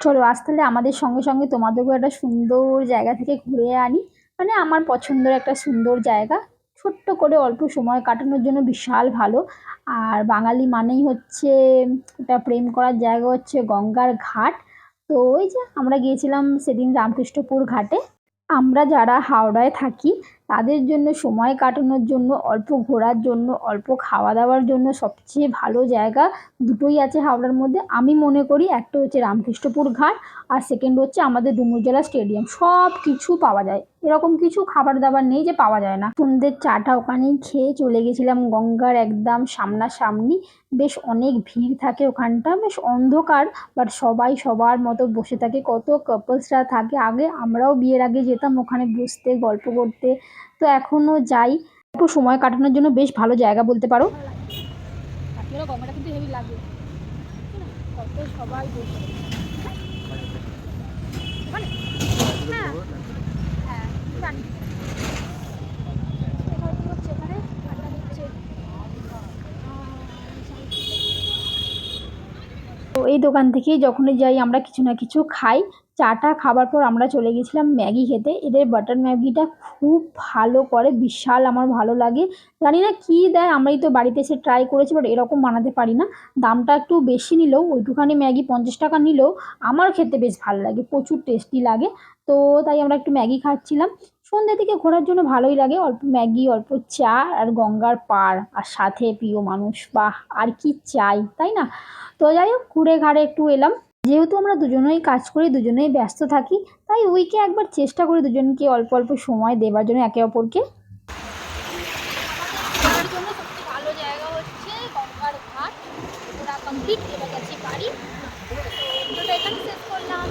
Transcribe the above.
চলো আজ তাহলে আমাদের সঙ্গে সঙ্গে তোমাদেরকেও একটা সুন্দর জায়গা থেকে ঘুরে আনি। মানে আমার পছন্দের একটা সুন্দর জায়গা। ছোট্ট করে অল্প সময় কাটানোর জন্য বিশাল ভালো। আর বাঙালি মানেই হচ্ছে, একটা প্রেম করার জায়গা হচ্ছে গঙ্গার ঘাট। তো ওই যে আমরা গিয়েছিলাম সেদিন রামকৃষ্ণপুর ঘাটে। আমরা যারা হাওড়ায় থাকি তাদের জন্য সময় কাটানোর জন্য, অল্প ঘোরার জন্য, অল্প খাওয়া দাওয়ার জন্য সবচেয়ে ভালো জায়গা দুটোই আছে হাওড়ার মধ্যে। আমি মনে করি একটা হচ্ছে রামকৃষ্ণপুর ঘাট আর সেকেন্ড হচ্ছে আমাদের ডুমুরজলা স্টেডিয়াম সব কিছু পাওয়া যায়। এরকম কিছু খাবার দাবার নেই যে পাওয়া যায় না। সন্ধ্যের চাটা ওখানেই খেয়ে চলে গেছিলাম গঙ্গার একদম সামনাসামনি। বেশ অনেক ভিড় থাকে ওখানটা, বেশ অন্ধকার বাট সবাই সবার মতো বসে থাকে। কত কাপলসরা থাকে। আগে আমরাও বিয়ের আগে যেতাম ওখানে বসতে, গল্প করতে তো এখনও যাই। একটু সময় কাটানোর জন্য বেশ ভালো জায়গা বলতে পারো। কিন্তু সবাই বসে হ্যাঁ হ্যাঁ জানি এখানে কি হচ্ছে এখানে আড্ডা দিচ্ছে তো এই দোকান থেকেই যখনই যাই, আমরা কিছু না কিছু খাই। চাটা খাবার পর আমরা চলে গেছিলাম ম্যাগি খেতে। এদের বাটার ম্যাগিটা খুব ভালো করে, বিশাল আমার ভালো লাগে। জানি না কী দেয়, আমরাই তো বাড়িতে এসে ট্রাই করেছি বাট এরকম বানাতে পারি না। দামটা একটু বেশি নিলেও, ওইটুখানি ম্যাগি পঞ্চাশ টাকা নিলেও আমার খেতে বেশ ভালো লাগে, প্রচুর টেস্টি লাগে। তো তাই আমরা একটু ম্যাগি খাচ্ছিলাম। সন্ধ্যে থেকে ঘোরার জন্য ভালোই লাগে, অল্প ম্যাগি, অল্প চা আর গঙ্গার পাড়। আর সাথে প্রিয় মানুষ, বাহ, আর কি চাই, তাই না? তো যাই হোক, ঘুরে ঘাড়ে একটু এলাম। যেহেতু আমরা দুজনেই কাজ করি, দুজনেই ব্যস্ত থাকি, তাই উইকে একবার চেষ্টা করি দুজনকে অল্প অল্প সময় দেবার জন্য একে অপরকে। কমপ্লিট গেছি বাড়ি। তো এখানে শেষ করলাম।